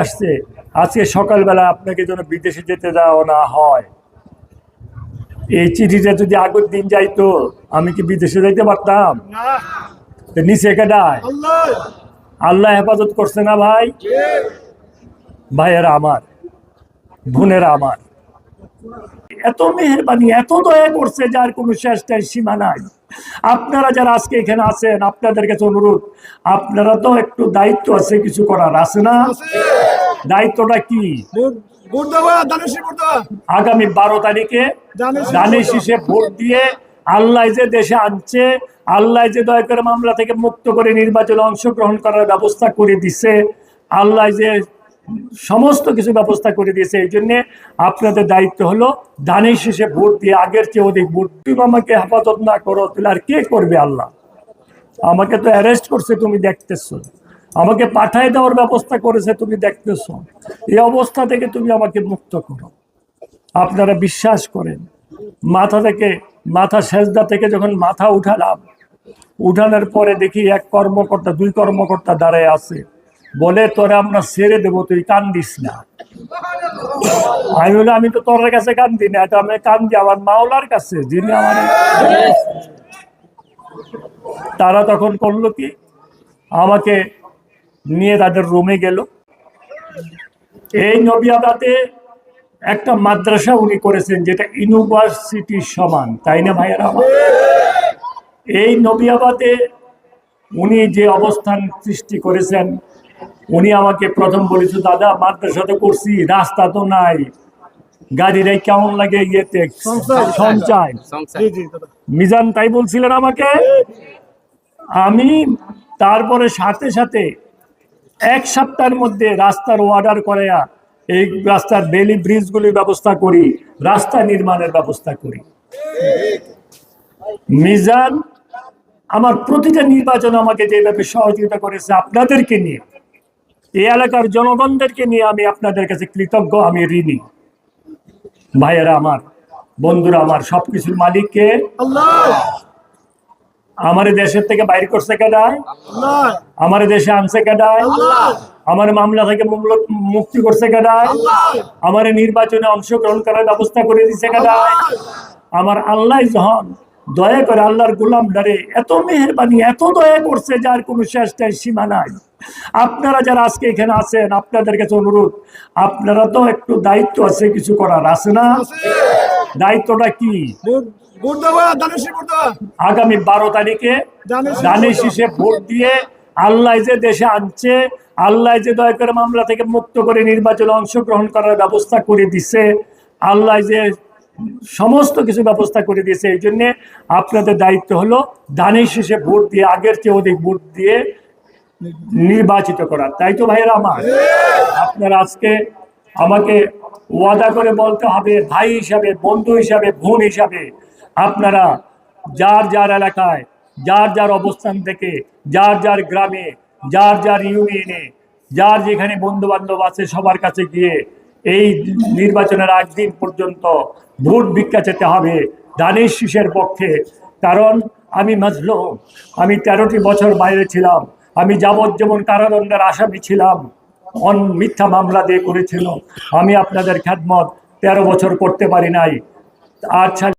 আসছে। আজকে সকালবেলা আপনাকে যেন বিদেশে যেতে দেওয়া না হয়। এই চিঠিটা যদি আগের দিন যাইতো আমি কি বিদেশে যাইতে পারতাম? নিচে কেডায় আল্লাহ। হেফাজত করছে না ভাই? ভাইয়েরা আমার বোনেরা আমার। এত মেহরবানি এত দয়া করছে যার কোনো শেষটাই সীমা নাই। আপনারা যারা আজকে এখানে আছেন আপনাদের কাছে অনুরোধ আপনারা তো একটু দায়িত্ব আছে কিছু করার আছে না? দায়িত্বটা কি? আগামী বারো তারিখে দানের শীষে ভোট দিয়ে আল্লাহ যে দেশে আনছে আল্লাহ যে দয়া করে মামলা থেকে মুক্ত করে নির্বাচনে অংশগ্রহণ করার ব্যবস্থা করে দিছে আল্লাহ যে সমস্ত কিছু ব্যবস্থা করে দিয়েছে। এই জন্যে আপনাদের দায়িত্ব হলো দানের শেষে ভোট দিয়ে আগের চেয়ে অধিক ভোট। তুমি আমাকে হেফাজত না করো, তাহলে আর কে করবে আল্লাহ? আমাকে তো অ্যারেস্ট করছে, তুমি দেখতেছো। আমাকে পাঠায় দেওয়ার ব্যবস্থা করেছে, তুমি দেখতেছো। এই অবস্থা থেকে তুমি আমাকে মুক্ত করো। আপনারা বিশ্বাস করেন, মাথা থেকে, মাথা সেজদা থেকে যখন মাথা উঠালাম, উঠানোর পরে দেখি এক কর্মকর্তা, দুই কর্মকর্তা দাঁড়ায় আছে। বলে, তোরা আমরা ছেড়ে দেবো, তুই কান্দিস না। আমি বলে, আমি তো তোর কাছে কান্দি না এটা আমি কান্দি আমার মাওলার কাছে, যিনি আমার তারা তখন করল কি, আমাকে নিয়ে তাদের রুমে গেল। এই নবিয়াবাদে একটা মাদ্রাসা উনি করেছেন, যেটা ইউনিভার্সিটির সমান, তাই না ভাইয়েরা? এই নবিয়াবাদে উনি যে অবস্থান সৃষ্টি করেছেন উনি আমাকে প্রথম বলেছে দাদা মাদ্রাসা তো করছি রাস্তা তো নাই। গাড়িটাই কেমন লাগে ইয়েতে? সঞ্চয়। মিজান তাই বলছিলেন আমাকে? আমি তারপরে সাথে সাথে এক সপ্তাহের মধ্যে রাস্তার অর্ডার করে এই রাস্তার বেলি ব্রিজগুলির ব্যবস্থা করি রাস্তা নির্মাণের ব্যবস্থা করি। মিজান আমার প্রতিটা নির্বাচন আমাকে যেভাবে সহযোগিতা করেছে আপনাদেরকে নিয়ে এই এলাকার জনগণদেরকে নিয়ে আমি আপনাদের কাছে কৃতজ্ঞ আমি ঋণী। ভাইয়েরা আমার বন্ধুরা আমার সবকিছুর মালিককে আমার দেশের থেকে বাইর করছে কেডায় আমার দেশে আনছে কেডায় আমার মামলা থেকে মুক্তি করছে কেডায় আমার নির্বাচনে অংশগ্রহণ করার ব্যবস্থা করে দিছে কেডায় আমার আল্লাহ যখন দয়া করে আল্লাহর গোলাম ডারে এত মেহরবানি এত দয়া করছে যার কোনো শেষটাই সীমা নাই। আপনারা যারা আজকে এখানে আছেন আপনাদের কাছে অনুরোধ আপনারা তো একটু দায়িত্ব আছে কিছু করার আছে না? দায়িত্বটা কি? আগামী বারো তারিখে দানের শীষে ভোট দিয়ে আল্লাহ যে দেশে আনছে আল্লাহ যে দয়া করে মামলা থেকে মুক্ত করে নির্বাচনে অংশগ্রহণ করার ব্যবস্থা করে দিছে আল্লাহ যে সমস্ত কিছু ব্যবস্থা করে দিয়েছে। এই জন্যে আপনাদের দায়িত্ব হলো দানের শেষে ভোট দিয়ে, আগের চেয়ে অধিক ভোট দিয়ে নির্বাচিত করা। তাই তো ভাইয়েরা আমার? আপনারা আজকে আমাকে ওয়াদা করে বলতে হবে, ভাই হিসাবে, বন্ধু হিসাবে, বোন হিসাবে, আপনারা যার যার এলাকায়, যার যার অবস্থান থেকে, যার যার গ্রামে, যার যার ইউনিয়নে যার যেখানে বন্ধু বান্ধব আছে সবার কাছে গিয়ে এই নির্বাচনের আগ দিন পর্যন্ত ভোট ভিক্ষা যেতে হবে দানের শীষের পক্ষে। কারণ আমি মজল আমি তেরোটি বছর বাইরে ছিলাম, আমি যাবজ্জীবন কারাদণ্ডের আসামি ছিলাম। অন মিথ্যা মামলা দিয়ে করেছিল। আমি আপনাদের খ্যাতমত তেরো বছর করতে পারি নাই। আচ্ছা